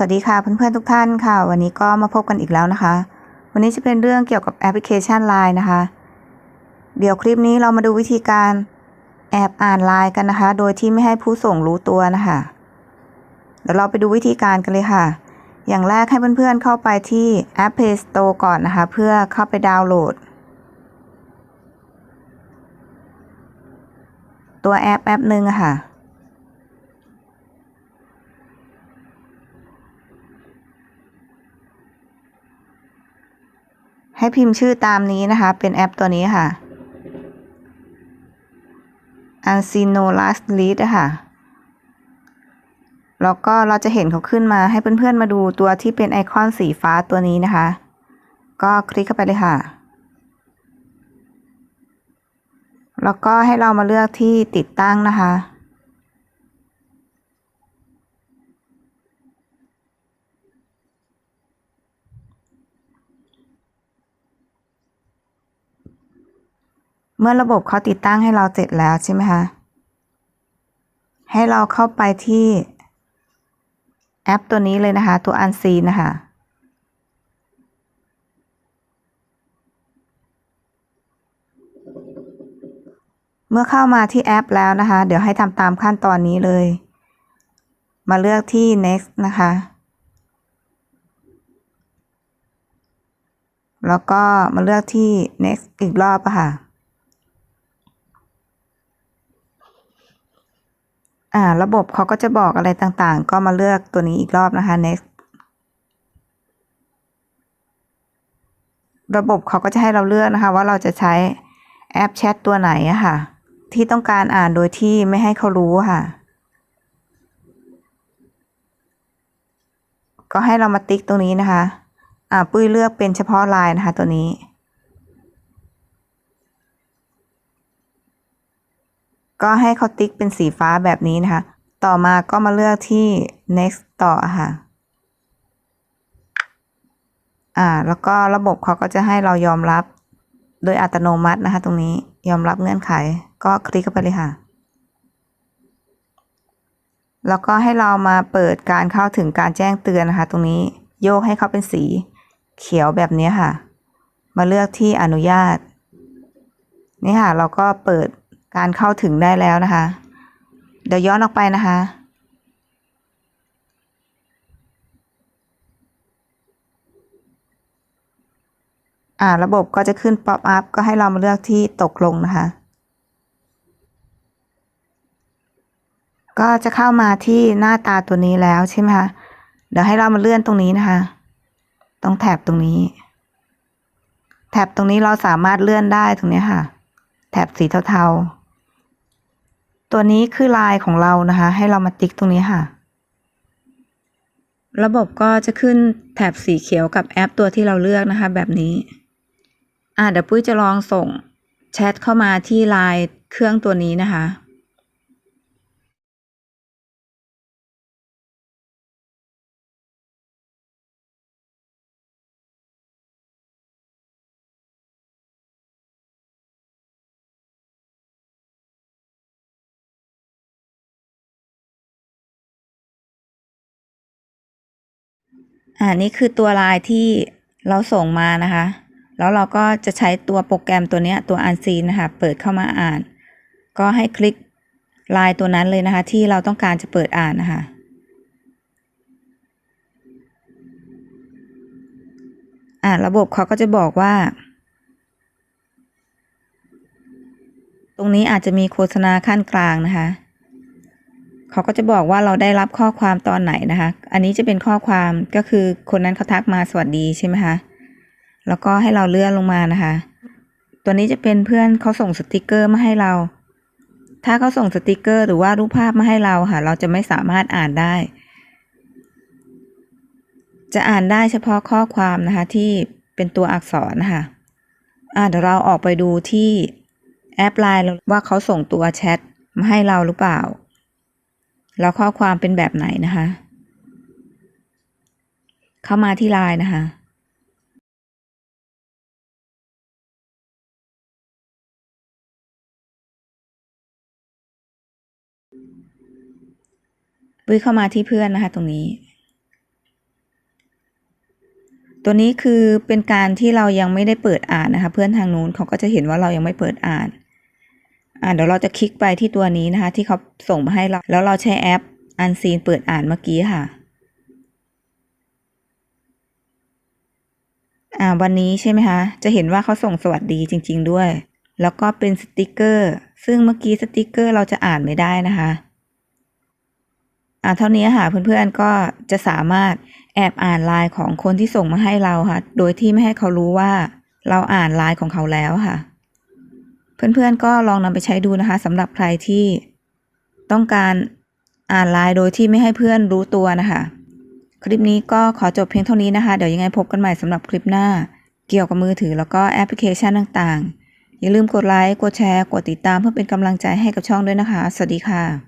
สวัสดีค่ะเพื่อนๆทุกท่านค่ะ วันนี้ก็มาพบกันอีกแล้วนะคะ วันนี้จะเป็นเรื่องเกี่ยวกับแอปพลิเคชัน Line นะคะ เดี๋ยวคลิปนี้เรามาดูวิธีการแอบอ่านไลน์กันนะคะ โดยที่ไม่ให้ผู้ส่งรู้ตัวนะคะเดี๋ยวเราไปดูวิธีการกันเลยค่ะ อย่างแรกให้เพื่อนๆเข้าไปที่แอป Play Store ก่อนนะคะ เพื่อเข้าไปดาวน์โหลด ตัวแอปแอปหนึ่งอะค่ะ ให้พิมพ์ชื่อตามนี้นะคะ เป็นแอปตัวนี้ค่ะ a n s i n o Last Lead ค่ะ แล้วก็เราจะเห็นเขาขึ้นมาให้เพื่อนๆมาดูตัวที่เป็นไอคอนสีฟ้าตัวนี้นะคะ ก็คลิกเข้าไปเลยค่ะ แล้วก็ให้เรามาเลือกที่ติดตั้งนะคะ เมื่อระบบเขาติดตั้งให้เราเสร็จแล้วใช่ไหมคะ ให้เราเข้าไปที่แอปตัวนี้เลยนะคะ ตัวอันซีนะคะ เมื่อเข้ามาที่แอปแล้วนะคะ เดี๋ยวให้ทำตามขั้นตอนนี้เลย มาเลือกที่ next นะคะ แล้วก็มาเลือกที่ next อีกรอบค่ะ อ่า ระบบเขาก็จะบอกอะไรต่างๆ ก็มาเลือกตัวนี้อีกรอบนะคะ next ระบบเขาก็จะให้เราเลือกนะคะ ว่าเราจะใช้แอปแชทตัวไหนอะค่ะ ที่ต้องการอ่านโดยที่ไม่ให้เขารู้ค่ะ ก็ให้เรามาติ๊กตรงนี้นะคะ อ่า ปุ้ยเลือกเป็นเฉพาะไลน์นะคะ ตัวนี้ ก็ให้เขาติ๊กเป็นสีฟ้าแบบนี้นะคะ ต่อมาก็มาเลือกที่ next ต่อค่ะอ่าแล้วก็ระบบเขาก็จะให้เรายอมรับโดยอัตโนมัตินะคะ ตรงนี้ยอมรับเงื่อนไข ก็คลิกเข้าไปเลยค่ะ แล้วก็ให้เรามาเปิดการเข้าถึงการแจ้งเตือนนะคะ ตรงนี้โยกให้เขาเป็นสีเขียวแบบนี้ค่ะ มาเลือกที่อนุญาต นี่ค่ะ เราก็เปิด การเข้าถึงได้แล้วนะคะ เดี๋ยวย้อนออกไปนะคะ อ่าระบบก็จะขึ้นป๊อปอัพก็ให้เรามาเลือกที่ตกลงนะคะ ก็จะเข้ามาที่หน้าตาตัวนี้แล้วใช่ไหมคะ เดี๋ยวให้เรามาเลื่อนตรงนี้นะคะ ตรงแถบตรงนี้ แถบตรงนี้เราสามารถเลื่อนได้ตรงนี้ค่ะ แถบสีเทาๆ ตัวนี้คือลายของเรานะคะ ให้เรามาติ๊กตรงนี้ค่ะ ระบบก็จะขึ้นแถบสีเขียวกับแอปตัวที่เราเลือกนะคะ แบบนี้ อ่าเดี๋ยวปุ้ยจะลองส่งแชทเข้ามาที่ไลน์เครื่องตัวนี้นะคะ อ่านี่คือตัวลน์ที่เราส่งมานะคะ แล้วเราก็จะใช้ตัวโปรแกรมตัวเนี้ยตัวอันซีนนะคะ เปิดเข้ามาอ่าน ก็ให้คลิกลน์ตัวนั้นเลยนะคะ ที่เราต้องการจะเปิดอ่านนะคะ อ่าระบบเขาก็จะบอกว่า ตรงนี้อาจจะมีโฆษณาขั้นกลางนะคะ เขาก็จะบอกว่าเราได้รับข้อความตอนไหนนะคะ อันนี้จะเป็นข้อความก็คือคนนั้นเขาทักมาสวัสดีใช่ไหมคะ แล้วก็ให้เราเลื่อนลงมานะคะ ตัวนี้จะเป็นเพื่อนเขาส่งสติกเกอร์มาให้เรา ถ้าเขาส่งสติกเกอร์ หรือว่ารูปภาพมาให้เราค่ะ เราจะไม่สามารถอ่านได้ จะอ่านได้เฉพาะข้อความนะคะ ที่เป็นตัวอักษรนะคะอ่าเดี๋ยวเราออกไปดูที่แอปไลน์ว่าเขาส่งตัวแชทมาให้เราหรือเปล่า แล้วข้อความเป็นแบบไหนนะคะ เข้ามาที่ไลน์นะคะปุ้ยเข้ามาที่เพื่อนนะคะ ตรงนี้ ตัวนี้คือเป็นการที่เรายังไม่ได้เปิดอ่านนะคะ เพื่อนทางนู้นเขาก็จะเห็นว่าเรายังไม่เปิดอ่าน อ่าเดี๋ยวเราจะคลิกไปที่ตัวนี้นะคะ ที่เขาส่งมาให้เรา แล้วเราใช้แอปอันซีนเปิดอ่านเมื่อกี้ค่ะอ่าวันนี้ใช่ไหมคะ จะเห็นว่าเขาส่งสวัสดีจริง ๆ ด้วย แล้วก็เป็นสติกเกอร์ ซึ่งเมื่อกี้สติกเกอร์เราจะอ่านไม่ได้นะคะอ่าเท่านี้ค่ะเพื่อนๆก็จะสามารถแอบอ่านไลน์ของคนที่ส่งมาให้เราค่ะ โดยที่ไม่ให้เขารู้ว่า เราอ่านไลน์ของเขาแล้วค่ะ เพื่อนๆก็ลองนำไปใช้ดูนะคะสำหรับใครที่ต้องการอ่านไลน์โดยที่ไม่ให้เพื่อนรู้ตัวนะคะ คลิปนี้ก็ขอจบเพียงเท่านี้นะคะ เดี๋ยวยังไงพบกันใหม่สำหรับคลิปหน้า เกี่ยวกับมือถือแล้วก็แอปพลิเคชันต่างๆ อย่าลืมกดไลค์ กดแชร์ กดติดตามเพื่อเป็นกำลังใจให้กับช่องด้วยนะคะ สวัสดีค่ะ